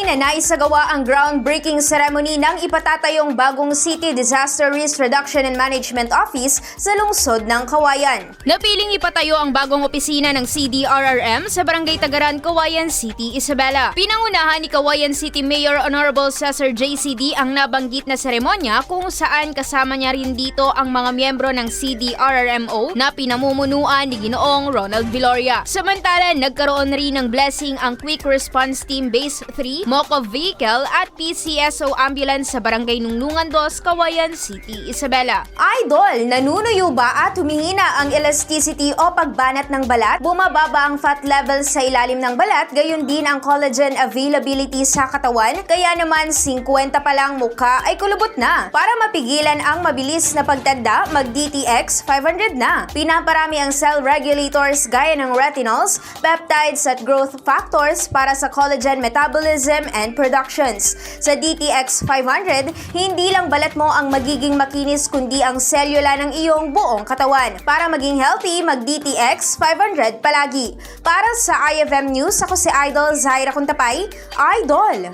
Kawayan na naisagawa ang groundbreaking ceremony ng ipatatayong bagong City Disaster Risk Reduction and Management Office sa lungsod ng Kawayan. Napiling ipatayo ang bagong opisina ng CDRRM sa Barangay Tagaran, Kawayan City, Isabela. Pinangunahan ni Kawayan City Mayor Honorable Cesar JCD ang nabanggit na seremonya kung saan kasama niya rin dito ang mga miyembro ng CDRRMO na pinamumunuan ni Ginoong Ronald Viloria. Samantala, nagkaroon rin ng blessing ang Quick Response Team Base 3, Mocov Vehicle at PCSO Ambulance sa Barangay Nungnungan 2, Kawayan City, Isabela. Idol, nanunuyo ba at humihina ang elasticity o pagbanat ng balat? Bumababa ang fat level sa ilalim ng balat, gayon din ang collagen availability sa katawan, kaya naman 50 pa lang mukha ay kulubot na. Para mapigilan ang mabilis na pagtanda, mag-DTX 500 na. Pinaparami ang cell regulators gaya ng retinols, peptides at growth factors para sa collagen metabolism and productions. Sa DTX 500, hindi lang balat mo ang magiging makinis kundi ang selula ng iyong buong katawan. Para maging healthy, mag-DTX 500 palagi. Para sa IFM News, ako si Idol Zaira Kuntapay, Idol!